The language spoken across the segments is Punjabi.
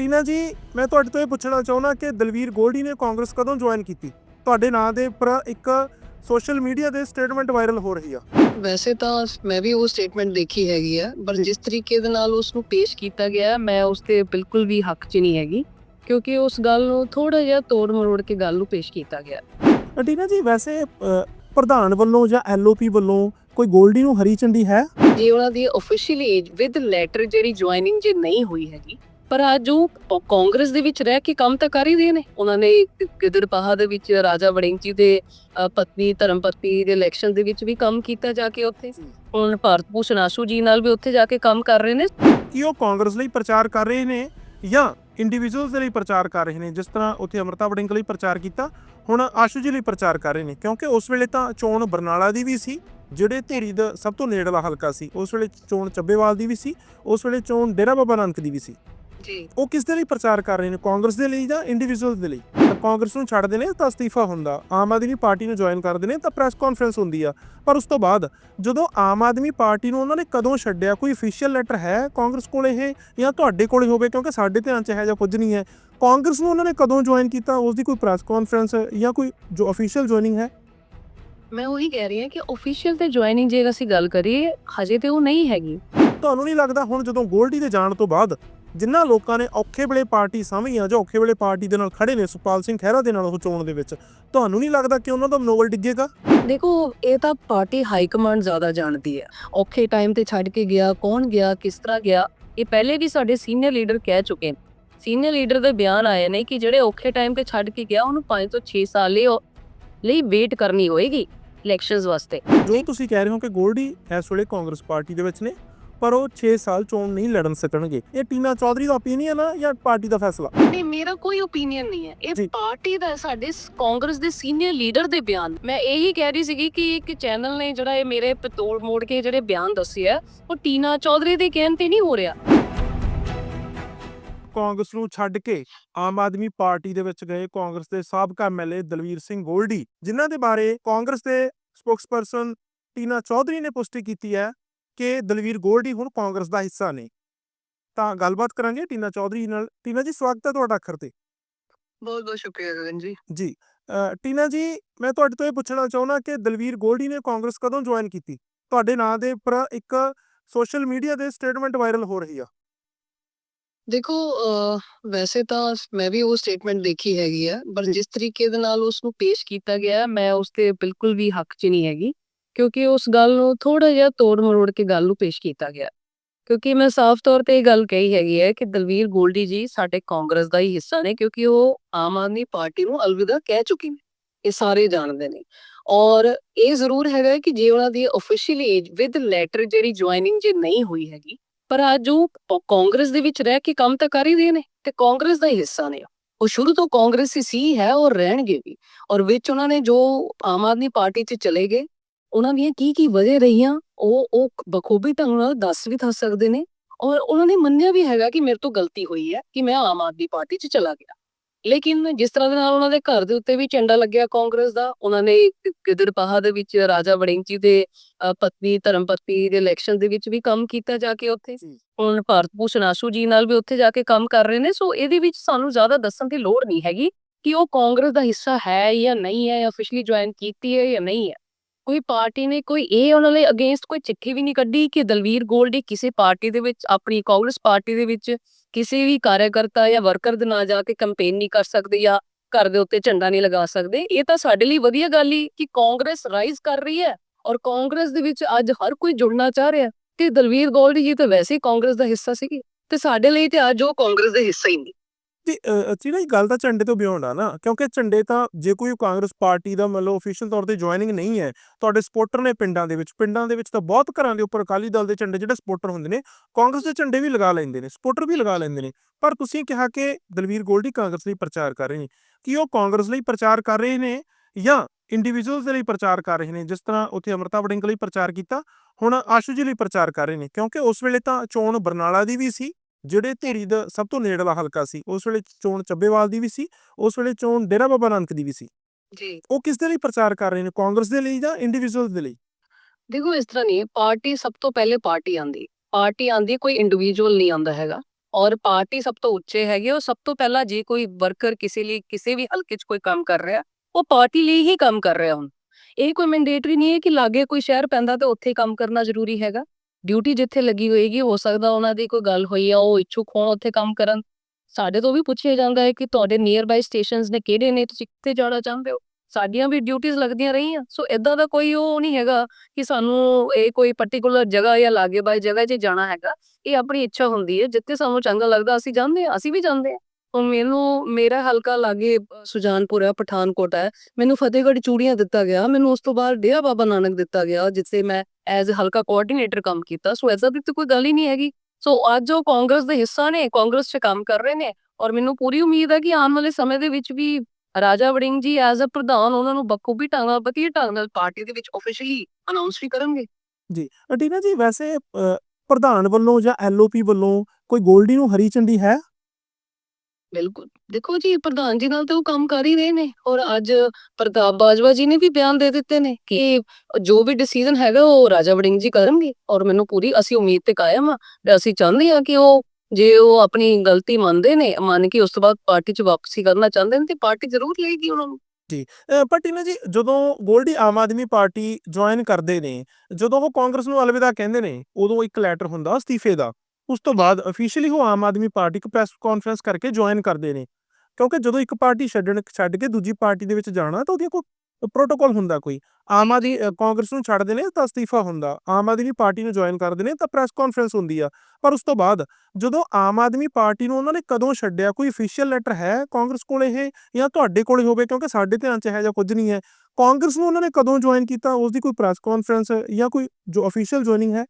ਟੀਨਾ ਜੀ ਮੈਂ ਤੁਹਾਡੇ ਤੋਂ ਇਹ ਪੁੱਛਣਾ ਚਾਹੁੰਦਾ ਕਿ ਦਲਵੀਰ ਗੋਲਡੀ ਨੇ ਕਾਂਗਰਸ ਕਦੋਂ ਜੁਆਇਨ ਕੀਤੀ? ਤੁਹਾਡੇ ਨਾਂ ਦੇ ਉੱਪਰ ਇੱਕ ਸੋਸ਼ਲ ਮੀਡੀਆ ਤੇ ਸਟੇਟਮੈਂਟ ਵਾਇਰਲ ਹੋ ਰਹੀ ਆ। ਵੈਸੇ ਤਾਂ ਮੈਂ ਵੀ ਉਹ ਸਟੇਟਮੈਂਟ ਦੇਖੀ ਹੈਗੀ ਆ ਪਰ ਜਿਸ ਤਰੀਕੇ ਦੇ ਨਾਲ ਉਸ ਨੂੰ ਪੇਸ਼ ਕੀਤਾ ਗਿਆ ਮੈਂ ਉਸ ਤੇ ਬਿਲਕੁਲ ਵੀ ਹੱਕ 'ਚ ਨਹੀਂ ਹੈਗੀ ਕਿਉਂਕਿ ਉਸ ਗੱਲ ਨੂੰ ਥੋੜਾ ਜਿਹਾ ਤੋੜ ਮਰੋੜ ਕੇ ਗੱਲ ਨੂੰ ਪੇਸ਼ ਕੀਤਾ ਗਿਆ। ਟੀਨਾ ਜੀ ਵੈਸੇ ਪ੍ਰਧਾਨ ਵੱਲੋਂ ਜਾਂ ਐਲਓਪੀ ਵੱਲੋਂ ਕੋਈ ਗੋਲਡੀ ਨੂੰ ਹਰੀ ਝੰਡੀ ਹੈ? ਜੇ ਉਹਨਾਂ ਦੀ ਆਫੀਸ਼ੀਅਲੀ ਏਜ ਵਿਦ ਲੈਟਰ ਜਿਹੜੀ ਜੁਆਇਨਿੰਗ ਜੇ ਨਹੀਂ ਹੋਈ ਹੈਗੀ ਪਰ ਅੱਜ ਉਹ ਕਾਂਗਰਸ ਦੇ ਵਿੱਚ ਰਹਿ ਕੇ ਕੰਮ ਤਾਂ ਕਰ ਹੀ ਰਹੇ ਨੇ। ਉਹਨਾਂ ਨੇ ਗਿੱਦੜਪਾਹਾ ਦੇ ਵਿੱਚ ਰਾਜਾ ਵੜਿੰਗ ਜੀ ਦੇ ਪਤਨੀ ਧਰਮ ਪਤਨੀ ਦੇ ਇਲੈਕਸ਼ਨ ਦੇ ਵਿੱਚ ਵੀ ਕੰਮ ਕੀਤਾ ਜਾ ਕੇ ਉੱਥੇ। ਹੁਣ ਭਾਰਤ ਭੂਸ਼ਣ ਆਸ਼ੂ ਜੀ ਨਾਲ ਵੀ ਉੱਥੇ ਜਾ ਕੇ ਕੰਮ ਕਰ ਰਹੇ ਨੇ। ਕਿ ਉਹ ਕਾਂਗਰਸ ਲਈ ਪ੍ਰਚਾਰ ਕਰ ਰਹੇ ਨੇ ਜਾਂ ਇੰਡੀਵਿਜੂਅਲਸ ਦੇ ਲਈ ਪ੍ਰਚਾਰ ਕਰ ਰਹੇ ਨੇ? ਜਿਸ ਤਰ੍ਹਾਂ ਉੱਥੇ ਅਮਰਤਾ ਵੜਿੰਗ ਲਈ ਪ੍ਰਚਾਰ ਕੀਤਾ ਹੁਣ ਆਸ਼ੂ ਜੀ ਲਈ ਪ੍ਰਚਾਰ ਕਰ ਰਹੇ ਨੇ। ਕਿਉਂਕਿ ਉਸ ਵੇਲੇ ਤਾਂ ਚੋਣ ਬਰਨਾਲਾ ਦੀ ਵੀ ਸੀ ਜਿਹੜੇ ਧੀਰੀ ਦਾ ਸਭ ਤੋਂ ਨੇੜਲਾ ਹਲਕਾ ਸੀ। ਉਸ ਵੇਲੇ ਚੋਣ ਚੱਬੇਵਾਲ ਦੀ ਵੀ ਸੀ ਉਸ ਵੇਲੇ ਚੋਣ ਡੇਰਾ ਬਾਬਾ ਨਾਨਕ ਦੀ ਵੀ ਸੀ। ਜੀ। ਉਹ ਕਿਸ ਦੇ ਲਈ ਪ੍ਰਚਾਰ ਕਰ ਰਹੇ ਨੇ? ਕਾਂਗਰਸ ਦੇ ਲਈ ਜਾਂ ਇੰਡੀਵਿਜੂਅਲ ਦੇ ਲਈ? ਤਾਂ ਕਾਂਗਰਸ ਨੂੰ ਛੱਡਦੇ ਨੇ ਤਾਂ ਅਸਤੀਫਾ ਹੁੰਦਾ। ਆਮ ਆਦਮੀ ਪਾਰਟੀ ਨੂੰ ਜੁਆਇਨ ਕਰਦੇ ਨੇ ਤਾਂ ਪ੍ਰੈਸ ਕਾਨਫਰੰਸ ਹੁੰਦੀ ਆ। ਪਰ ਉਸ ਤੋਂ ਬਾਅਦ ਜਦੋਂ ਆਮ ਆਦਮੀ ਪਾਰਟੀ ਨੂੰ ਉਹਨਾਂ ਨੇ ਕਦੋਂ ਛੱਡਿਆ? ਕੋਈ ਅਫੀਸ਼ੀਅਲ ਲੈਟਰ ਹੈ ਕਾਂਗਰਸ ਕੋਲ ਇਹ ਜਾਂ ਤੁਹਾਡੇ ਕੋਲ ਹੋਵੇ? ਕਿਉਂਕਿ ਸਾਡੇ ਧਿਆਨ 'ਚ ਹੈ ਜਾਂ ਕੁਝ ਨਹੀਂ ਹੈ। ਕਾਂਗਰਸ ਨੂੰ ਉਹਨਾਂ ਨੇ ਕਦੋਂ ਜੁਆਇਨ ਕੀਤਾ? ਉਸ ਦੀ ਕੋਈ ਪ੍ਰੈਸ ਕਾਨਫਰੰਸ ਜਾਂ ਕੋਈ ਜੋ ਅਫੀਸ਼ੀਅਲ ਜੁਆਇਨਿੰਗ ਹੈ? ਮੈਂ ਉਹੀ ਕਹਿ ਰਹੀ ਹਾਂ ਕਿ ਆਫੀਸ਼ੀਅਲ ਤੇ ਜੁਆਇਨਿੰਗ ਜੇ ਅਸੀਂ ਗੱਲ ਕਰੀਏ ਹਜੇ ਤੇ ਉਹ ਨਹੀਂ ਹੈਗੀ। ਤੁਹਾਨੂੰ ਨਹੀਂ ਲੱਗਦਾ ਹੁਣ ਜਦੋਂ ਗੋਲਡੀ ਦੇ ਜਾਣ ਤੋਂ ਬਾਅਦ ਜਿਨ੍ਹਾਂ ਲੋਕਾਂ ਨੇ ਔਖੇ ਵੇਲੇ ਪਾਰਟੀ ਸਾਂਭੀਆਂ ਜਾਂ ਔਖੇ ਵੇਲੇ ਪਾਰਟੀ ਦੇ ਨਾਲ ਖੜੇ ਨੇ ਸੁਪਾਲ ਸਿੰਘ ਖਹਿਰਾ ਦੇ ਨਾਲ ਉਹ ਚੋਣ ਦੇ ਵਿੱਚ ਤੁਹਾਨੂੰ ਨਹੀਂ ਲੱਗਦਾ ਕਿ ਉਹਨਾਂ ਦਾ ਮਨੋਬਲ ਡਿੱਗੇਗਾ? ਦੇਖੋ ਇਹ ਤਾਂ ਪਾਰਟੀ ਹਾਈ ਕਮਾਂਡ ਜ਼ਿਆਦਾ ਜਾਣਦੀ ਹੈ। ਔਖੇ ਟਾਈਮ ਤੇ ਛੱਡ ਕੇ ਗਿਆ ਕੌਣ ਗਿਆ ਕਿਸ ਤਰ੍ਹਾਂ ਗਿਆ ਇਹ ਪਹਿਲੇ ਵੀ ਸਾਡੇ ਸੀਨੀਅਰ ਲੀਡਰ ਕਹਿ ਚੁੱਕੇ ਨੇ। ਸੀਨੀਅਰ ਲੀਡਰ ਦੇ ਬਿਆਨ ਆਏ ਨੇ ਕਿ ਜਿਹੜੇ ਔਖੇ ਟਾਈਮ ਤੇ ਛੱਡ ਕੇ ਗਿਆ ਉਹਨੂੰ 5 ਤੋਂ 6 ਸਾਲ ਲਈ ਵੇਟ ਕਰਨੀ ਹੋਏਗੀ ਇਲੈਕਸ਼ਨਸ ਵਾਸਤੇ। ਜੋ ਤੁਸੀਂ ਕਹਿ ਰਹੇ ਹੋ ਕਿ ਗੋਲਡੀ ਇਸ ਵੇਲੇ ਕਾਂਗਰਸ ਪਾਰਟੀ ਦੇ ਵਿੱਚ ਨੇ ਪਰ ਉਹ 6 ਸਾਲ ਚੋਣ ਨਹੀਂ ਲੜਨ ਸਕਣਗੇ। ਇਹ ਟੀਨਾ ਚੌਧਰੀ ਦਾ ਓਪੀਨੀਅਨ ਆ ਜਾਂ ਪਾਰਟੀ ਦਾ ਫੈਸਲਾ? ਨਹੀਂ ਮੇਰਾ ਕੋਈ ਓਪੀਨੀਅਨ ਨਹੀਂ ਹੈ। ਇਹ ਪਾਰਟੀ ਦਾ ਸਾਡੇ ਕਾਂਗਰਸ ਦੇ ਸੀਨੀਅਰ ਲੀਡਰ ਦੇ ਬਿਆਨ। ਮੈਂ ਇਹੀ ਕਹਿ ਰਹੀ ਸੀਗੀ ਕਿ ਇੱਕ ਚੈਨਲ ਨੇ ਜਿਹੜਾ ਇਹ ਮੇਰੇ pe ਤੋੜ ਮੋੜ ਕੇ ਜਿਹੜੇ ਬਿਆਨ ਦੱਸੇ ਆ ਉਹ ਟੀਨਾ ਚੌਧਰੀ ਦੇ ਕਹਿਣ ਤੇ ਨਹੀਂ ਹੋ ਰਿਹਾ। ਕਾਂਗਰਸ ਨੂੰ ਛੱਡ ਕੇ ਆਮ ਆਦਮੀ ਪਾਰਟੀ ਦੇ ਵਿੱਚ ਗਏ ਕਾਂਗਰਸ ਦੇ ਸਾਬਕਾ ਐਮਐਲਏ ਦਲਵੀਰ ਸਿੰਘ ਗੋਲਡੀ। ਜਿਨ੍ਹਾਂ ਦੇ ਬਾਰੇ ਕਾਂਗਰਸ ਦੇ ਸਪੋਕਸਪਰਸਨ ਟੀਨਾ ਚੌਧਰੀ ਨੇ ਪੁਸ਼ਟੀ ਕੀਤੀ ਹੈ। ਕਿ ਦਲਵੀਰ ਗੋਲਡੀ ਹੁਣ ਕਾਂਗਰਸ ਦਾ ਹਿੱਸਾ ਨੇ। ਤਾਂ ਗੱਲਬਾਤ ਕਰਾਂਗੇ ਟੀਨਾ ਚੌਧਰੀ ਨਾਲ। ਟੀਨਾ ਜੀ ਸਵਾਗਤ ਹੈ ਤੁਹਾਡਾ ਅੱਖਰ ਤੇ। ਬਹੁਤ ਬਹੁਤ ਸ਼ੁਕਰੀਆ ਗਗਨ ਜੀ। ਜੀ ਟੀਨਾ ਜੀ ਮੈਂ ਤੁਹਾਡੇ ਤੋਂ ਇਹ ਪੁੱਛਣਾ ਚਾਹੁੰਦਾ ਕਿ ਦਲਵੀਰ ਗੋਲਡੀ ਨੇ ਕਾਂਗਰਸ ਕਦੋਂ ਜੁਆਇਨ ਕੀਤੀ? ਤੁਹਾਡੇ ਨਾਂ ਦੇ ਉੱਪਰ ਇੱਕ ਸੋਸ਼ਲ ਮੀਡੀਆ ਤੇ ਸਟੇਟਮੈਂਟ ਵਾਇਰਲ ਹੋ ਰਹੀ ਆ। ਦੇਖੋ ਵੈਸੇ ਤਾਂ ਮੈਂ ਵੀ ਉਹ ਸਟੇਟਮੈਂਟ ਦੇਖੀ ਹੈਗੀ ਆ ਪਰ ਜਿਸ ਤਰੀਕੇ ਦੇ ਨਾਲ ਉਸ ਨੂੰ ਪੇਸ਼ ਕੀਤਾ ਗਿਆ ਮੈਂ ਉਸ ਤੇ ਬਿਲਕੁਲ ਵੀ ਹੱਕ 'ਚ ਨਹੀਂ ਹੈਗੀ। ਕਿਉਂਕਿ ਉਸ ਗੱਲ ਨੂੰ ਥੋੜਾ ਜਿਹਾ ਤੋੜ ਮਰੋੜ ਕੇ ਗੱਲ ਨੂੰ ਪੇਸ਼ ਕੀਤਾ ਗਿਆ। ਕਿਉਂਕਿ ਮੈਂ ਸਾਫ਼ ਤੌਰ ਤੇ ਇਹ ਗੱਲ ਕਹੀ ਹੈਗੀ ਹੈ ਕਿ ਦਲਵੀਰ ਗੋਲਡੀ ਜੀ ਸਾਡੇ ਕਾਂਗਰਸ ਦਾ ਹੀ ਹਿੱਸਾ ਨੇ ਕਿਉਂਕਿ ਉਹ ਆਮ ਆਦਮੀ ਪਾਰਟੀ ਨੂੰ ਅਲਵਿਦਾ ਕਹਿ ਚੁੱਕੇ ਨੇ, ਇਹ ਸਾਰੇ ਜਾਣਦੇ ਨੇ। ਔਰ ਇਹ ਜ਼ਰੂਰ ਹੈਗਾ ਕਿ ਜੇ ਉਹਨਾਂ ਦੀ ਆਫੀਸ਼ੀਅਲੀ ਏਜ ਵਿਦ ਲੈਟਰ ਜਿਹੜੀ ਜੁਆਇਨਿੰਗ ਜੇ ਨਹੀਂ ਹੋਈ ਹੈਗੀ, ਪਰ ਅੱਜ ਉਹ ਕਾਂਗਰਸ ਦੇ ਵਿੱਚ ਰਹਿ ਕੇ ਕੰਮ ਤਾਂ ਕਰ ਹੀ ਰਹੇ ਨੇ ਤੇ ਕਾਂਗਰਸ ਦਾ ਹੀ ਹਿੱਸਾ ਨੇ ਉਹ। ਸ਼ੁਰੂ ਤੋਂ ਕਾਂਗਰਸੀ ਸੀ, ਹੈ ਔਰ ਰਹਿਣਗੇ ਵੀ। ਔਰ ਵਿੱਚ ਉਹਨਾਂ ਨੇ ਜੋ ਆਮ ਆਦਮੀ ਪਾਰਟੀ 'ਚ ਚਲੇ ਗਏ ਉਹਨਾਂ ਦੀਆਂ ਕੀ ਕੀ ਵਜ੍ਹਾ ਰਹੀਆਂ ਉਹ ਉਹ ਬਖੂਬੀ ਢੰਗ ਨਾਲ ਦੱਸ ਵੀ ਥਾ ਸਕਦੇ ਨੇ ਔਰ ਉਹਨਾਂ ਨੇ ਮੰਨਿਆ ਵੀ ਹੈਗਾ ਕਿ ਮੇਰੇ ਤੋਂ ਗਲਤੀ ਹੋਈ ਹੈ ਕਿ ਮੈਂ ਆਮ ਆਦਮੀ ਪਾਰਟੀ 'ਚ ਚਲਾ ਗਿਆ। ਲੇਕਿਨ ਜਿਸ ਤਰ੍ਹਾਂ ਦੇ ਨਾਲ ਉਹਨਾਂ ਦੇ ਘਰ ਦੇ ਉੱਤੇ ਵੀ ਝੰਡਾ ਲੱਗਿਆ ਕਾਂਗਰਸ ਦਾ ਉਹਨਾਂ ਨੇ ਗਿੱਦੜਪਾਹਾ ਦੇ ਵਿੱਚ ਰਾਜਾ ਵੜਿੰਗ ਜੀ ਦੇ ਪਤਨੀ ਧਰਮ ਪਤਨੀ ਦੇ ਇਲੈਕਸ਼ਨ ਦੇ ਵਿੱਚ ਵੀ ਕੰਮ ਕੀਤਾ ਜਾ ਕੇ ਉੱਥੇ। ਹੁਣ ਭਾਰਤ ਭੂਸ਼ਣ ਆਸ਼ੂ ਜੀ ਨਾਲ ਵੀ ਉੱਥੇ ਜਾ ਕੇ ਕੰਮ ਕਰ ਰਹੇ ਨੇ ਸੋ ਇਹਦੇ ਵਿੱਚ ਸਾਨੂੰ ਜ਼ਿਆਦਾ ਦੱਸਣ ਦੀ ਲੋੜ ਨਹੀਂ ਹੈਗੀ ਕਿ ਉਹ ਕਾਂਗਰਸ ਦਾ ਹਿੱਸਾ ਹੈ ਜਾਂ ਨਹੀਂ ਹੈ ਜਾਂ ਅਫੀਸ਼ੀਅਲੀ ਜੁਆਇਨ ਕੀਤੀ ਹੈ ਜਾਂ ਨਹੀਂ ਹੈ। ਕੋਈ ਪਾਰਟੀ ਨੇ ਕੋਈ, ਇਹ ਉਹਨਾਂ ਲਈ ਅਗੇਂਸਟ ਕੋਈ ਚਿੱਠੀ ਵੀ ਨਹੀਂ ਕੱਢੀ ਕਿ ਦਲਵੀਰ ਗੋਲਡੀ ਕਿਸੇ ਪਾਰਟੀ ਦੇ ਵਿੱਚ, ਆਪਣੀ ਕਾਂਗਰਸ ਪਾਰਟੀ ਦੇ ਵਿੱਚ ਕਿਸੇ ਵੀ ਕਾਰਜਕਰਤਾ ਜਾਂ ਵਰਕਰ ਦੇ ਨਾਲ ਜਾ ਕੇ ਕੈਂਪੇਨ ਨਹੀਂ ਕਰ ਸਕਦੇ ਜਾਂ ਘਰ ਦੇ ਉੱਤੇ ਝੰਡਾ ਨਹੀਂ ਲਗਾ ਸਕਦੇ। ਇਹ ਤਾਂ ਸਾਡੇ ਲਈ ਵਧੀਆ ਗੱਲ ਹੀ ਕਿ ਕਾਂਗਰਸ ਰਾਈਜ਼ ਕਰ ਰਹੀ ਹੈ ਔਰ ਕਾਂਗਰਸ ਦੇ ਵਿੱਚ ਅੱਜ ਹਰ ਕੋਈ ਜੁੜਨਾ ਚਾਹ ਰਿਹਾ ਤੇ ਦਲਵੀਰ ਗੋਲਡੀ ਜੀ ਤਾਂ ਵੈਸੇ ਹੀ ਕਾਂਗਰਸ ਦਾ ਹਿੱਸਾ ਸੀਗੀ ਤੇ ਸਾਡੇ ਲਈ ਤੇ ਅੱਜ ਉਹ ਕਾਂਗਰਸ ਦੇ ਹਿੱਸਾ ਹੀ ਨਹੀਂ। ਤੇ ਅੱਛੀ ਨਾ ਇਹ ਗੱਲ ਤਾਂ ਝੰਡੇ ਤੋਂ ਬਿਯੋਂਡ ਆ ਨਾ, ਕਿਉਂਕਿ ਝੰਡੇ ਤਾਂ ਜੇ ਕੋਈ ਕਾਂਗਰਸ ਪਾਰਟੀ ਦਾ ਮਤਲਬ ਅਫੀਸ਼ੀਅਲ ਤੌਰ ਤੇ ਜੁਆਇਨਿੰਗ ਨਹੀਂ ਹੈ, ਤੁਹਾਡੇ ਸਪੋਰਟਰ ਨੇ ਪਿੰਡਾਂ ਦੇ ਵਿੱਚ, ਪਿੰਡਾਂ ਦੇ ਵਿੱਚ ਤਾਂ ਬਹੁਤ ਘਰਾਂ ਦੇ ਉੱਪਰ ਅਕਾਲੀ ਦਲ ਦੇ ਝੰਡੇ ਜਿਹੜੇ ਸਪੋਰਟਰ ਹੁੰਦੇ ਨੇ, ਕਾਂਗਰਸ ਦੇ ਝੰਡੇ ਵੀ ਲਗਾ ਲੈਂਦੇ ਨੇ ਸਪੋਰਟਰ ਵੀ ਲਗਾ ਲੈਂਦੇ ਨੇ। ਪਰ ਤੁਸੀਂ ਕਿਹਾ ਕਿ ਦਲਵੀਰ ਗੋਲਡੀ ਕਾਂਗਰਸ ਲਈ ਪ੍ਰਚਾਰ ਕਰ ਰਹੇ ਨੇ, ਕਿ ਉਹ ਕਾਂਗਰਸ ਲਈ ਪ੍ਰਚਾਰ ਕਰ ਰਹੇ ਨੇ ਜਾਂ ਇੰਡੀਵਿਜੂਅਲਸ ਦੇ ਲਈ ਪ੍ਰਚਾਰ ਕਰ ਰਹੇ ਨੇ? ਜਿਸ ਤਰ੍ਹਾਂ ਉੱਥੇ ਅਮਰਤਾ ਵੜਿੰਗ ਲਈ ਪ੍ਰਚਾਰ ਕੀਤਾ, ਹੁਣ ਆਸ਼ੂ ਜੀ ਲਈ ਪ੍ਰਚਾਰ ਕਰ ਰਹੇ ਨੇ, ਕਿਉਂਕਿ ਉਸ ਵੇਲੇ ਤਾਂ ਚੋਣ ਬਰਨਾਲਾ ਦੀ ਵੀ ਸੀ ਜਿਹੜੇ ਧੀਰੀ ਦਾ ਸਭ ਤੋਂ ਨੇੜਲਾ ਹਲਕਾ ਸੀ ਉਸ ਵੇਲੇ ਚੋਣ ਚੱਬੇਵਾਲ ਦੀ ਵੀ ਸੀ ਉਸ ਵੇਲੇ ਚੋਣ ਡੇਰਾ ਬਾਬਾ ਨਾਨਕ ਦੀ ਵੀ ਸੀ। ਜੀ। ਉਹ ਕਿਸ ਦੇ ਲਈ ਪ੍ਰਚਾਰ ਕਰ ਰਹੇ ਨੇ ਕਾਂਗਰਸ ਦੇ ਲਈ ਜਾਂ ਇੰਡੀਵਿਜੂਅਲ ਦੇ ਲਈ? ਦੇਖੋ ਇਸ ਤਰ੍ਹਾਂ ਨਹੀਂ ਪਾਰਟੀ ਸਭ ਤੋਂ ਪਹਿਲੇ ਪਾਰਟੀ ਆਂਦੀ। ਪਾਰਟੀ ਆਂਦੀ ਕੋਈ ਇੰਡੀਵਿਜੂਅਲ ਨਹੀਂ ਆਂਦਾ ਹੈਗਾ। ਔਰ ਪਾਰਟੀ ਸਭ ਤੋਂ ਉੱਚੇ ਹੈਗੇ ਉਹ ਸਭ ਤੋਂ ਪਹਿਲਾਂ ਜੇ ਕੋਈ ਵਰਕਰ ਕਿਸੇ ਲਈ ਕਿਸੇ ਵੀ ਹਲਕੇ 'ਚ ਕੋਈ ਕੰਮ ਕਰ ਰਿਹਾ ਉਹ ਪਾਰਟੀ ਲਈ ਹੀ ਕੰਮ ਕਰ ਰਿਹਾ ਹੁਣ। ਇਹ ਕੋਈ ਮੈਂਡੇਟਰੀ ਨਹੀਂ ਹੈ ਕਿ ਲਾਗੇ ਕੋਈ ਸ਼ਹਿਰ ਪੈਂਦਾ ਤੇ ਉੱਥੇ ਹੀ ਕੰਮ ਕਰਨਾ ਜ਼ਰੂਰੀ ਹੈਗਾ। ਡਿਊਟੀ ਜਿੱਥੇ ਲੱਗੀ ਹੋਏਗੀ, ਹੋ ਸਕਦਾ ਉਹਨਾਂ ਦੀ ਕੋਈ ਗੱਲ ਹੋਈ ਆ, ਉਹ ਇੱਛੁਕ ਹੋਣ ਉੱਥੇ ਕੰਮ ਕਰਨ। ਸਾਡੇ ਤੋਂ ਵੀ ਪੁੱਛਿਆ ਜਾਂਦਾ ਹੈ ਕਿ ਤੁਹਾਡੇ ਨੀਅਰ ਬਾਈ ਸਟੇਸ਼ਨਸ ਨੇ ਕਿਹੜੇ ਨੇ, ਤੁਸੀਂ ਕਿੱਥੇ ਜਾਣਾ ਚਾਹੁੰਦੇ ਹੋ? ਸਾਡੀਆਂ ਵੀ ਡਿਊਟੀਆਂ ਲੱਗਦੀਆਂ ਰਹੀਆਂ। ਸੋ ਇਦਾਂ ਦਾ ਕੋਈ ਉਹ ਨਹੀਂ ਹੈਗਾ ਕਿ ਸਾਨੂੰ ਇਹ ਕੋਈ ਪਾਰਟਿਕੂਲਰ ਜਗ੍ਹਾ ਜਾਂ ਲਾਗੇ ਬਾਈ ਜਗ੍ਹਾ 'ਚ ਜਾਣਾ ਹੈਗਾ। ਇਹ ਆਪਣੀ ਇੱਛਾ ਹੁੰਦੀ ਹੈ, ਜਿੱਥੇ ਸਾਨੂੰ ਚੰਗਾ ਲੱਗਦਾ ਅਸੀਂ ਜਾਂਦੇ ਹਾਂ, ਅਸੀਂ ਵੀ ਜਾਂਦੇ ਹਾਂ। ਹੁਣ ਮੈਨੂੰ ਮੇਰਾ ਹਲਕਾ ਲਾਗੇ ਅ, ਸੁਜਾਨਪੁਰ ਹੈ ਪਠਾਨਕੋਟ ਹੈ ਮੈਨੂੰ ਫਤਿਹਗੜ੍ਹ ਚੂੜੀਆਂ ਦਿੱਤਾ ਗਿਆ। ਮੈਨੂੰ ਉਸ ਤੋਂ ਬਾਅਦ ਡੇਰਾ ਬਾਬਾ ਨਾਨਕ ਦਿੱਤਾ ਗਿਆ ਜਿੱਥੇ ਮੈਂ ਐਜ਼ ਹਲਕਾ ਕੋਆਰਡੀਨੇਟਰ ਕੰਮ ਕੀਤਾ। ਸੋ ਐਸਾ ਦੀ ਤਾਂ ਕੋਈ ਗੱਲ ਹੀ ਨਹੀਂ ਹੈਗੀ। ਸੋ ਅੱਜ ਉਹ ਕਾਂਗਰਸ ਦੇ ਹਿੱਸਾ ਨੇ ਕਾਂਗਰਸ 'ਚ ਕੰਮ ਕਰ ਰਹੇ ਨੇ। ਔਰ ਮੈਨੂੰ ਪੂਰੀ ਉਮੀਦ ਹੈ ਕਿ ਆਉਣ ਵਾਲੇ ਸਮੇਂ ਦੇ ਵਿੱਚ ਵੀ ਰਾਜਾ ਵੜਿੰਗ ਜੀ ਐਜ਼ ਅ ਪ੍ਰਧਾਨ ਉਹਨਾਂ ਨੂੰ ਬਖੂਬੀ ਢੰਗ ਨਾਲ ਵਧੀਆ ਢੰਗ ਨਾਲ ਪਾਰਟੀ ਦੇ ਵਿੱਚ ਆਫੀਸ਼ੀਅਲੀ ਅਨਾਉਂਸ ਵੀ ਕਰਨਗੇ। ਅ, ਟੀਨਾ ਜੀ ਵੈਸੇ ਅ, ਪ੍ਰਧਾਨ ਵੱਲੋਂ ਜਾਂ ਐਲਓਪੀ ਵੱਲੋਂ ਕੋਈ ਗੋਲਡੀ ਨੂੰ ਹਰੀ ਝੰਡੀ ਹੈ? ਬਿਲਕੁਲ। ਦੇਖੋ ਜੀ ਪ੍ਰਧਾਨ ਜੀ ਨਾਲ ਤਾਂ ਉਹ ਕੰਮ ਕਰ ਹੀ ਰਹੇ ਨੇ। ਔਰ ਅੱਜ ਪ੍ਰਤਾਪ ਬਾਜਵਾ ਜੀ ਨੇ ਵੀ ਬਿਆਨ ਦੇ ਦਿੱਤੇ ਨੇ ਕਿ ਜੋ ਵੀ ਡਿਸੀਜਨ ਹੈਗਾ ਉਹ ਰਾਜਾ ਵੜਿੰਗ ਜੀ ਕਰਨਗੇ। ਔਰ ਮੈਨੂੰ ਪੂਰੀ ਅਸੀਂ ਉਮੀਦ ਤੇ ਕਾਇਮ ਆ ਅਸੀਂ ਚਾਹੁੰਦੇ ਆ ਕਿ ਉਹ ਜੇ ਉਹ ਆਪਣੀ ਗਲਤੀ ਮੰਨਦੇ ਨੇ ਮੰਨ ਕੇ ਉਸ ਤੋਂ ਬਾਅਦ ਪਾਰਟੀ 'ਚ ਵਾਪਸੀ ਕਰਨਾ ਚਾਹੁੰਦੇ ਨੇ ਤੇ ਪਾਰਟੀ ਜ਼ਰੂਰ ਲਏਗੀ ਉਹਨਾਂ ਨੂੰ। ਅ, ਪਰ ਟੀਨਾ ਜੀ ਜਦੋਂ ਗੋਲਡੀ ਆਮ ਆਦਮੀ ਪਾਰਟੀ ਜੁਆਇਨ ਕਰਦੇ ਨੇ ਜਦੋਂ ਉਹ ਕਾਂਗਰਸ ਨੂੰ ਅਲਵਿਦਾ ਕਹਿੰਦੇ ਨੇ ਉਦੋਂ ਇੱਕ ਲੈਟਰ ਹੁੰਦਾ ਅਸਤੀਫੇ ਦਾ। ਉਸ ਤੋਂ ਬਾਅਦ ਅਫੀਸ਼ੀਅਲੀ ਉਹ ਆਮ ਆਦਮੀ ਪਾਰਟੀ ਇੱਕ ਪ੍ਰੈਸ ਕਾਨਫਰੰਸ ਕਰਕੇ ਜੁਆਇਨ ਕਰਦੇ ਨੇ। ਕਿਉਂਕਿ ਜਦੋਂ ਇੱਕ ਪਾਰਟੀ ਛੱਡਣ, ਛੱਡ ਕੇ ਦੂਜੀ ਪਾਰਟੀ ਦੇ ਵਿੱਚ ਜਾਣਾ, ਤਾਂ ਉਹਦੀ ਕੋਈ ਪ੍ਰੋਟੋਕਾਲ ਹੁੰਦਾ ਕੋਈ। ਆਮ ਆਦਮੀ ਕਾਂਗਰਸ ਨੂੰ ਛੱਡਦੇ ਨੇ ਤਾਂ ਅਸਤੀਫਾ ਹੁੰਦਾ। ਆਮ ਆਦਮੀ ਪਾਰਟੀ ਨੂੰ ਜੁਆਇਨ ਕਰਦੇ ਨੇ ਤਾਂ ਪ੍ਰੈਸ ਕਾਨਫਰੰਸ ਹੁੰਦੀ ਆ। ਪਰ ਉਸ ਤੋਂ ਬਾਅਦ ਜਦੋਂ ਆਮ ਆਦਮੀ ਪਾਰਟੀ ਨੂੰ ਉਹਨਾਂ ਨੇ ਕਦੋਂ ਛੱਡਿਆ, ਕੋਈ ਅਫੀਸ਼ੀਅਲ ਲੈਟਰ ਹੈ ਕਾਂਗਰਸ ਕੋਲ ਇਹ ਜਾਂ ਤੁਹਾਡੇ ਕੋਲ ਹੋਵੇ? ਕਿਉਂਕਿ ਸਾਡੇ ਧਿਆਨ 'ਚ ਹੈ ਜਾਂ ਕੁਝ ਨਹੀਂ ਹੈ। ਕਾਂਗਰਸ ਨੂੰ ਉਹਨਾਂ ਨੇ ਕਦੋਂ ਜੁਆਇਨ ਕੀਤਾ? ਉਸ ਦੀ ਕੋਈ ਪ੍ਰੈਸ ਕਾਨਫਰੰਸ ਜਾਂ ਕੋਈ ਜੋ ਅਫੀਸ਼ੀਅਲ ਜੁਆਇਨਿੰਗ ਹੈ?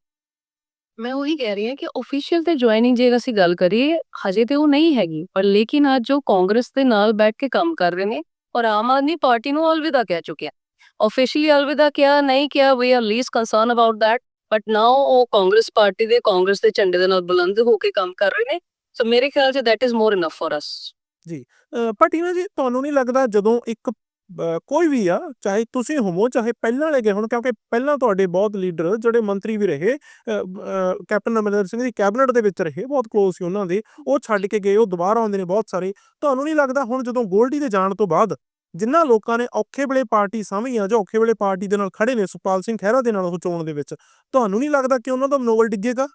ਮੈਂ ਉਹੀ ਕਹਿ ਰਹੀ ਹਾਂ ਕਿ ਆਫੀਸ਼ੀਅਲ ਤੇ ਜੁਆਇਨਿੰਗ ਜੇ ਅਸੀਂ ਗੱਲ ਕਰੀਏ ਹਜੇ ਤੇ ਉਹ ਨਹੀਂ ਹੈਗੀ ਪਰ ਲੇਕਿਨ ਅੱਜ ਜੋ ਕਾਂਗਰਸ ਦੇ ਨਾਲ ਬੈਠ ਕੇ ਕੰਮ ਕਰ ਰਹੇ ਨੇ ਔਰ ਆਮ ਆਦਮੀ ਪਾਰਟੀ ਨੂੰ ਅਲਵਿਦਾ ਕਹਿ ਚੁੱਕਿਆ ਆਫੀਸ਼ੀਅਲੀ ਅਲਵਿਦਾ ਕਿਹਾ ਨਹੀਂ ਕਿਹਾ we are less concern about that but now ਉਹ ਕਾਂਗਰਸ ਪਾਰਟੀ ਦੇ ਕਾਂਗਰਸ ਦੇ ਝੰਡੇ ਦੇ ਨਾਲ ਬੁਲੰਦ ਹੋ ਕੇ ਕੰਮ ਕਰ ਰਹੇ ਨੇ ਸੋ ਮੇਰੇ ਖਿਆਲ 'ਚ that is more enough for us uh, ਪਰ ਟੀਨਾ ਜੀ ਤੁਹਾਨੂੰ ਨਹੀਂ ਲੱਗਦਾ ਜਦੋਂ ਇੱਕ ਅ, ਕੋਈ ਵੀ ਆ, ਚਾਹੇ ਤੁਸੀਂ ਹੋਵੋ, ਚਾਹੇ ਪਹਿਲਾਂ ਵਾਲੇ ਗਏ ਹੁਣ, ਕਿਉਂਕਿ ਪਹਿਲਾਂ ਤੁਹਾਡੇ ਬਹੁਤ ਲੀਡਰ ਜਿਹੜੇ ਮੰਤਰੀ ਵੀ ਰਹੇ ਕੈਪਟਨ ਅਮਰਿੰਦਰ ਸਿੰਘ ਦੀ ਕੈਬਨਿਟ ਦੇ ਵਿੱਚ ਰਹੇ, ਬਹੁਤ ਕਲੋਜ਼ ਸੀ ਉਹਨਾਂ ਦੇ, ਉਹ ਛੱਡ ਕੇ ਗਏ, ਉਹ ਦੁਬਾਰਾ ਆਉਂਦੇ ਨੇ ਬਹੁਤ ਸਾਰੇ। ਤੁਹਾਨੂੰ ਨਹੀਂ ਲੱਗਦਾ ਹੁਣ ਜਦੋਂ ਗੋਲਡੀ ਦੇ ਜਾਣ ਤੋਂ ਬਾਅਦ ਜਿਨ੍ਹਾਂ ਲੋਕਾਂ ਨੇ ਔਖੇ ਵੇਲੇ ਪਾਰਟੀ ਸਾਂਭੀ ਜਾਂ ਔਖੇ ਵੇਲੇ ਪਾਰਟੀ ਦੇ ਨਾਲ ਖੜੇ ਨੇ ਸੁਪਾਲ ਸਿੰਘ ਖਹਿਰਾ ਦੇ ਨਾਲ ਉਹ ਚੋਣ ਦੇ ਵਿੱਚ, ਤੁਹਾਨੂੰ ਨਹੀਂ ਲੱਗਦਾ ਕਿ ਉਹਨਾਂ ਦਾ ਮਨੋਬਲ ਡਿੱਗੇਗਾ?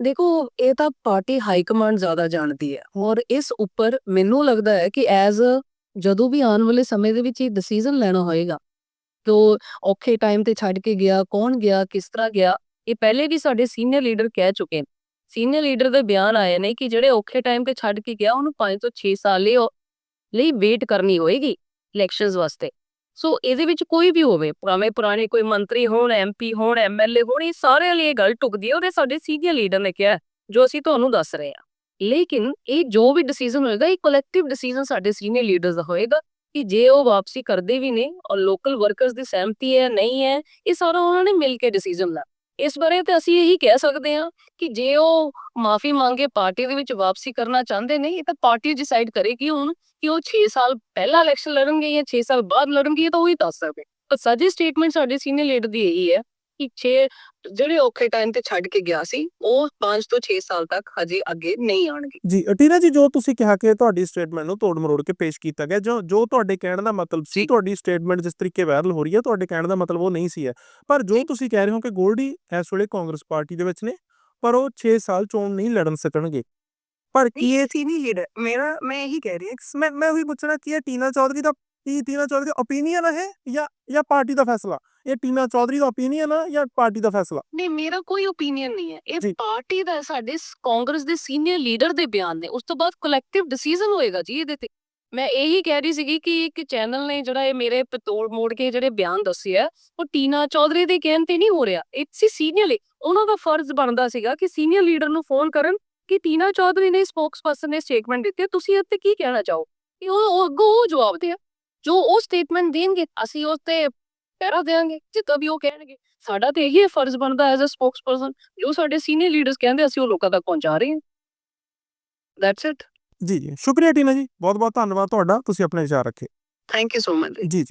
ਦੇਖੋ, ਇਹ ਤਾਂ ਪਾਰਟੀ ਹਾਈ ਕਮਾਂਡ ਜ਼ਿਆਦਾ ਜਾਣਦੀ ਹੈ, ਔਰ ਇਸ ਉੱਪਰ ਮੈਨੂੰ ਲੱਗਦਾ ਹੈ ਕਿ ਐਜ਼ ਜਦੋਂ ਵੀ ਆਉਣ ਵਾਲੇ ਸਮੇਂ ਦੇ ਵਿੱਚ ਇਹ ਡਿਸੀਜਨ ਲੈਣਾ ਹੋਏਗਾ, ਤੋ ਔਖੇ ਟਾਈਮ ਤੇ ਛੱਡ ਕੇ ਗਿਆ, ਕੌਣ ਗਿਆ, ਕਿਸ ਤਰ੍ਹਾਂ ਗਿਆ, ਇਹ ਪਹਿਲੇ ਵੀ ਸਾਡੇ ਸੀਨੀਅਰ ਲੀਡਰ ਕਹਿ ਚੁੱਕੇ ਨੇ। ਸੀਨੀਅਰ ਲੀਡਰ ਦੇ ਬਿਆਨ ਆਏ ਨੇ ਕਿ ਜਿਹੜੇ ਔਖੇ ਟਾਈਮ ਤੇ ਛੱਡ ਕੇ ਗਿਆ, ਉਹਨੂੰ 5 ਤੋਂ 6 ਸਾਲ ਲਈ ਵੇਟ ਕਰਨੀ ਹੋਏਗੀ ਇਲੈਕਸ਼ਨਸ ਵਾਸਤੇ। ਸੋ ਇਹਦੇ ਵਿੱਚ ਕੋਈ ਵੀ ਹੋਵੇ, ਭਾਵੇਂ ਪੁਰਾਣੇ ਕੋਈ ਮੰਤਰੀ ਹੋਣ ਐਮਪੀ ਹੋਣ ਐਮਐਲਏ ਹੋਣ, ਇਹ ਸਾਰਿਆਂ ਲਈ ਇਹ ਗੱਲ ਟੁਕਦੀ ਹੈ, ਉਹਦੇ ਸਾਡੇ ਸੀਨੀਅਰ ਲੀਡਰ ਨੇ ਕਿਹਾ ਜੋ ਅਸੀਂ ਤੁਹਾਨੂੰ ਦੱਸ ਰਹੇ ਹਾਂ। ਲੇਕਿਨ ਇਹ ਜੋ ਵੀ ਡਿਸੀਜਨ ਹੋਏਗਾ, ਇਹ ਕਲੈਕਟਿਵ ਡਿਸੀਜਨ ਸਾਡੇ ਸੀਨੀਅਰ ਲੀਡਰਸ ਦਾ ਹੋਏਗਾ ਕਿ ਜੇ ਉਹ ਵਾਪਸੀ ਕਰਦੇ ਵੀ ਨੇ ਔਰ ਲੋਕਲ ਵਰਕਰਸ ਦੀ ਸਹਿਮਤੀ ਹੈ ਨਹੀਂ ਹੈ, ਇਹ ਸਾਰਾ ਉਹਨਾਂ ਨੇ ਮਿਲ ਕੇ ਡਿਸੀਜਨ ਲਾ। ਇਸ ਬਾਰੇ ਤੇ ਅਸੀਂ ਇਹੀ ਕਹਿ ਸਕਦੇ ਹਾਂ ਕਿ ਜੇ ਉਹ ਮਾਫੀ ਮੰਗੇ ਪਾਰਟੀ ਦੇ ਵਿੱਚ ਵਾਪਸੀ ਕਰਨਾ ਚਾਹੁੰਦੇ ਨੇ, ਇਹ ਤਾਂ ਪਾਰਟੀ ਡਿਸਾਈਡ ਕਰੇਗੀ ਹੁਣ ਕਿ ਉਹ 6 ਸਾਲ ਪਹਿਲਾਂ ਇਲੈਕਸ਼ਨ ਲੜਨਗੇ ਜਾਂ 6 ਸਾਲ ਬਾਅਦ ਲੜਨਗੇ, ਇਹ ਤਾਂ ਉਹੀ ਦੱਸ ਸਕਦੇ। ਪਰ ਸਾਡੀ ਸਟੇਟਮੈਂਟ ਸਾਡੇ ਸੀਨੀਅਰ ਲੀਡਰ ਦੀ ਇਹੀ ਹੈ ਕਿ 6 ਜਿਹੜੇ ਔਖੇ ਟਾਈਮ ਤੇ ਛੱਡ ਕੇ ਗਿਆ ਸੀ ਉਹ 5 ਤੋਂ 6 ਸਾਲ ਤੱਕ ਹਜੇ ਅੱਗੇ ਨਹੀਂ ਆਣਗੇ ਜੀ ਟੀਨਾ ਜੀ ਜੋ ਤੁਸੀਂ ਕਿਹਾ ਕਿ ਤੁਹਾਡੀ ਸਟੇਟਮੈਂਟ ਨੂੰ ਤੋੜ ਮਰੋੜ ਕੇ ਪੇਸ਼ ਕੀਤਾ ਗਿਆ ਜੋ ਜੋ ਤੁਹਾਡੇ ਕਹਿਣ ਦਾ ਮਤਲਬ ਸੀ ਤੁਹਾਡੀ ਸਟੇਟਮੈਂਟ ਜਿਸ ਤਰੀਕੇ ਵਾਇਰਲ ਹੋ ਰਹੀ ਹੈ ਤੁਹਾਡੇ ਕਹਿਣ ਦਾ ਮਤਲਬ ਉਹ ਨਹੀਂ ਸੀ ਹੈ। ਪਰ ਜੋ ਤੁਸੀਂ ਕਹਿ ਰਹੇ ਹੋ ਕਿ ਗੋਲਡੀ ਇਸ ਵੇਲੇ ਕਾਂਗਰਸ ਪਾਰਟੀ ਦੇ ਵਿੱਚ ਨੇ ਪਰ ਉਹ 6 ਸਾਲ ਚੋਣ ਨਹੀਂ ਲੜਨ ਸਕਣਗੇ ਪਰ ਕੀ ਇਹ ਸੀਨੀਅਰ ਲੀਡਰ ਮੇਰਾ ਮੈਂ ਇਹੀ ਕਹਿ ਰਹੀ ਹਾਂ ਮੈਂ ਮੈਂ ਉਹੀ ਪੁੱਛਣਾ ਕਿ ਇਹ ਟੀਨਾ ਚੌਧਰੀ ਦਾ ਟੀਨਾ ਚੌਧਰੀ ਦਾ ਓਪੀਨੀਅਨ ਹੈ ਜਾਂ ਜਾਂ ਪਾਰਟੀ ਦਾ ਫੈਸਲਾ? ਇਹ ਟੀਨਾ ਚੌਧਰੀ ਦਾ ਓਪੀਨੀਅਨ ਹੈ ਜਾਂ ਪਾਰਟੀ ਦਾ ਫੈਸਲਾ? ਨਹੀਂ ਮੇਰਾ ਕੋਈ ਓਪੀਨੀਅਨ ਨਹੀਂ ਹੈ। ਇਹ। ਪਾਰਟੀ ਦਾ ਸਾਡੇ ਕਾਂਗਰਸ ਦੇ ਸੀਨੀਅਰ ਲੀਡਰ ਦੇ ਬਿਆਨ ਨੇ। ਉਸ ਤੋਂ ਬਾਅਦ ਕਲੈਕਟਿਵ ਡਿਸੀਜਨ ਹੋਏਗਾ ਜੀ ਇਹਦੇ ਤੇ। ਮੈਂ ਇਹੀ ਕਹਿ ਰਹੀ ਸੀਗੀ ਕਿ ਇੱਕ ਚੈਨਲ ਨੇ ਜਿਹੜਾ ਇਹ ਮੇਰੇ ਪਤੋੜ ਮੋੜ ਕੇ ਜਿਹੜੇ ਬਿਆਨ ਦੱਸੇ ਆ ਉਹ ਟੀਨਾ ਚੌਧਰੀ ਦੇ ਕਹਿਣ ਤੇ ਨਹੀਂ ਹੋ ਰਿਹਾ। ਇਟਸ ਸੀਨੀਅਰ ਉਹਨਾਂ ਦਾ ਫਰਜ਼ ਬਣਦਾ ਸੀਗਾ ਕਿ ਸੀਨੀਅਰ ਲੀਡਰ ਨੂੰ ਫੋਨ ਕਰਨ ਕਿ ਟੀਨਾ ਚੌਧਰੀ ਨੇ ਸਪੋਕਸਪਰਸਨ ਨੇ ਸਟੇਟਮੈਂਟ ਦਿੱਤੀ ਹੈ, ਤੁਸੀਂ ਇੱਥੇ ਕੀ ਕਹਿਣਾ ਚਾਹੋ? ਕਿ ਉਹ ਅੱਗੋਂ ਉਹ ਜਵਾਬ ਦੇ ਜੋ ਉਹ ਸਟੇਟਮੈਂਟ ਦੇਣਗੇ ਅਸੀਂ ਉਸ ਤੇ ਪਹਿਰਾ ਦੇਵਾਂਗੇ ਜਿੱਦਾਂ ਵੀ ਉਹ ਕਹਿਣਗੇ ਸਾਡਾ ਤੇ ਇਹੀ ਫਰਜ਼ ਬਣਦਾ ਐਜ਼ ਅ ਸਪੋਕਸਪਰਸਨ ਜੋ ਸਾਡੇ ਸੀਨੀਅਰ ਲੀਡਰਸ ਕਹਿੰਦੇ ਅਸੀਂ ਉਹ ਲੋਕਾਂ ਤੱਕ ਪਹੁੰਚਾ ਰਹੇ ਹਾਂ। ਦੈਟਸ ਇਟ ਜੀ ਜੀ ਸ਼ੁਕਰੀਆ ਟੀਨਾ ਜੀ ਬਹੁਤ ਬਹੁਤ ਧੰਨਵਾਦ ਤੁਹਾਡਾ ਤੁਸੀਂ ਆਪਣੇ ਵਿਚਾਰ ਰੱਖੇ। ਥੈਂਕ ਯੂ ਸੋ ਮਚ ਜੀ ਜੀ।